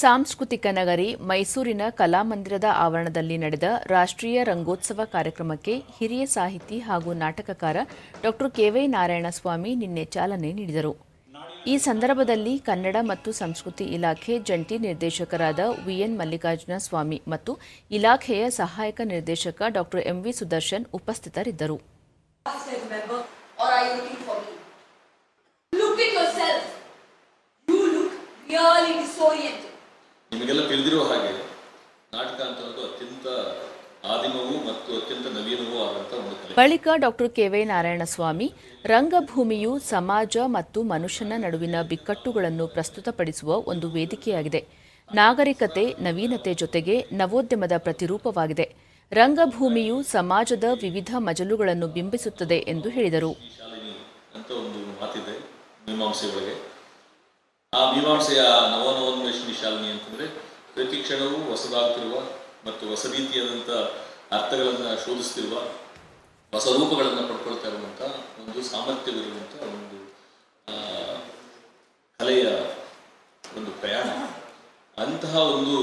ಸಾಂಸ್ಕೃತಿಕ ನಗರಿ ಮೈಸೂರಿನ ಕಲಾಮಂದಿರದ ಆವರಣದಲ್ಲಿ ನಡೆದ ರಾಷ್ಟ್ರೀಯ ರಂಗೋತ್ಸವ ಕಾರ್ಯಕ್ರಮಕ್ಕೆ ಹಿರಿಯ ಸಾಹಿತಿ ಹಾಗೂ ನಾಟಕಕಾರ ಡಾ ಕೆವೈ ನಾರಾಯಣಸ್ವಾಮಿ ನಿನ್ನೆ ಚಾಲನೆ ನೀಡಿದರು. ಈ ಸಂದರ್ಭದಲ್ಲಿ ಕನ್ನಡ ಮತ್ತು ಸಂಸ್ಕೃತಿ ಇಲಾಖೆ ಜಂಟಿ ನಿರ್ದೇಶಕರಾದ ವಿಎನ್ ಮಲ್ಲಿಕಾರ್ಜುನ ಸ್ವಾಮಿ ಮತ್ತು ಇಲಾಖೆಯ ಸಹಾಯಕ ನಿರ್ದೇಶಕ ಡಾ ಎಂವಿ ಸುದರ್ಶನ್ ಉಪಸ್ಥಿತರಿದ್ದರು. Disoriented. ನಿಮಗೆಲ್ಲ ತಿಳಿದಿರುವ ಹಾಗೆ ನಾಟಕ ಅಂತ ಅತ್ಯಂತ ಆದಿಮವೂ ಮತ್ತು ಅತ್ಯಂತ ನವೀನವೂ ಆದಂಥ ಒಂದು ಕಲೆ. ಬಳಿಕ ವೈ ಕೆವೈ ನಾರಾಯಣಸ್ವಾಮಿ ರಂಗಭೂಮಿಯು ಸಮಾಜ ಮತ್ತು ಮನುಷ್ಯನ ನಡುವಿನ ಬಿಕ್ಕಟ್ಟುಗಳನ್ನು ಪ್ರಸ್ತುತಪಡಿಸುವ ಒಂದು ವೇದಿಕೆಯಾಗಿದೆ. ನಾಗರಿಕತೆ ನವೀನತೆ ಜೊತೆಗೆ ನವೋದ್ಯಮದ ಪ್ರತಿರೂಪವಾಗಿದೆ. ರಂಗಭೂಮಿಯು ಸಮಾಜದ ವಿವಿಧ ಮಜಲುಗಳನ್ನು ಬಿಂಬಿಸುತ್ತದೆ ಎಂದು ಹೇಳಿದರು. ಅಂತ ಒಂದು ಮಾತಿದೆ ಆ ಮೀಮಾಂಸೆಯ ನವನವೋನ್ಮೇಷಣಿ ಶಾಲಿನಿ ಅಂತಂದ್ರೆ ಪ್ರತಿ ಕ್ಷಣವೂ ಹೊಸದಾಗ್ತಿರುವ ಮತ್ತು ಹೊಸ ರೀತಿಯಾದಂತಹ ಅರ್ಥಗಳನ್ನು ಶೋಧಿಸ್ತಿರುವ ಹೊಸ ರೂಪಗಳನ್ನು ಪಡ್ಕೊಳ್ತಾ ಇರುವಂಥ ಒಂದು ಸಾಮರ್ಥ್ಯವಿರುವಂಥ ಒಂದು ಕಲೆಯ ಒಂದು ಪ್ರಯಾಣ. ಅಂತಹ ಒಂದು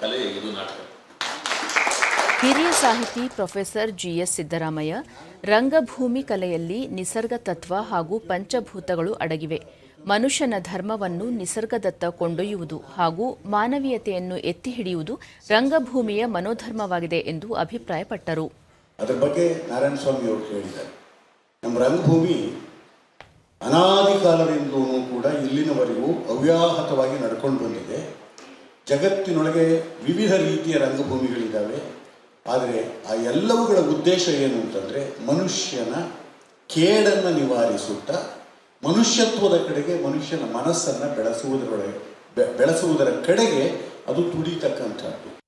ಕಲೆ ಇದು ನಾಟಕ. ಹಿರಿಯ ಸಾಹಿತಿ ಪ್ರೊಫೆಸರ್ ಜಿಎಸ್ ಸಿದ್ದರಾಮಯ್ಯ, ರಂಗಭೂಮಿ ಕಲೆಯಲ್ಲಿ ನಿಸರ್ಗ ತತ್ವ ಹಾಗೂ ಪಂಚಭೂತಗಳು ಅಡಗಿವೆ. ಮನುಷ್ಯನ ಧರ್ಮವನ್ನು ನಿಸರ್ಗದತ್ತ ಕೊಂಡೊಯ್ಯುವುದು ಹಾಗೂ ಮಾನವೀಯತೆಯನ್ನು ಎತ್ತಿ ಹಿಡಿಯುವುದು ರಂಗಭೂಮಿಯ ಮನೋಧರ್ಮವಾಗಿದೆ ಎಂದು ಅಭಿಪ್ರಾಯಪಟ್ಟರು. ಅದರ ಬಗ್ಗೆ ನಾರಾಯಣ ಸ್ವಾಮಿ ಅವರು ಹೇಳಿದ್ದಾರೆ. ನಮ್ಮ ರಂಗಭೂಮಿ ಅನಾದಿ ಕಾಲದಿಂದಲೂ ಕೂಡ ಇಲ್ಲಿನವರೆಗೂ ಅವ್ಯಾಹತವಾಗಿ ನಡ್ಕೊಂಡು ಬಂದಿದೆ. ಜಗತ್ತಿನೊಳಗೆ ವಿವಿಧ ರೀತಿಯ ರಂಗಭೂಮಿಗಳಿದ್ದಾವೆ. ಆದರೆ ಆ ಎಲ್ಲವುಗಳ ಉದ್ದೇಶ ಏನು ಅಂತಂದರೆ ಮನುಷ್ಯನ ಕೇಡನ್ನು ನಿವಾರಿಸುತ್ತಾ ಮನುಷ್ಯತ್ವದ ಕಡೆಗೆ ಮನುಷ್ಯನ ಮನಸ್ಸನ್ನು ಬೆಳೆಸುವುದರೊಳಗೆ ಬೆಳೆಸುವುದರ ಕಡೆಗೆ ಅದು ತುಡಿತಕ್ಕಂಥದ್ದು.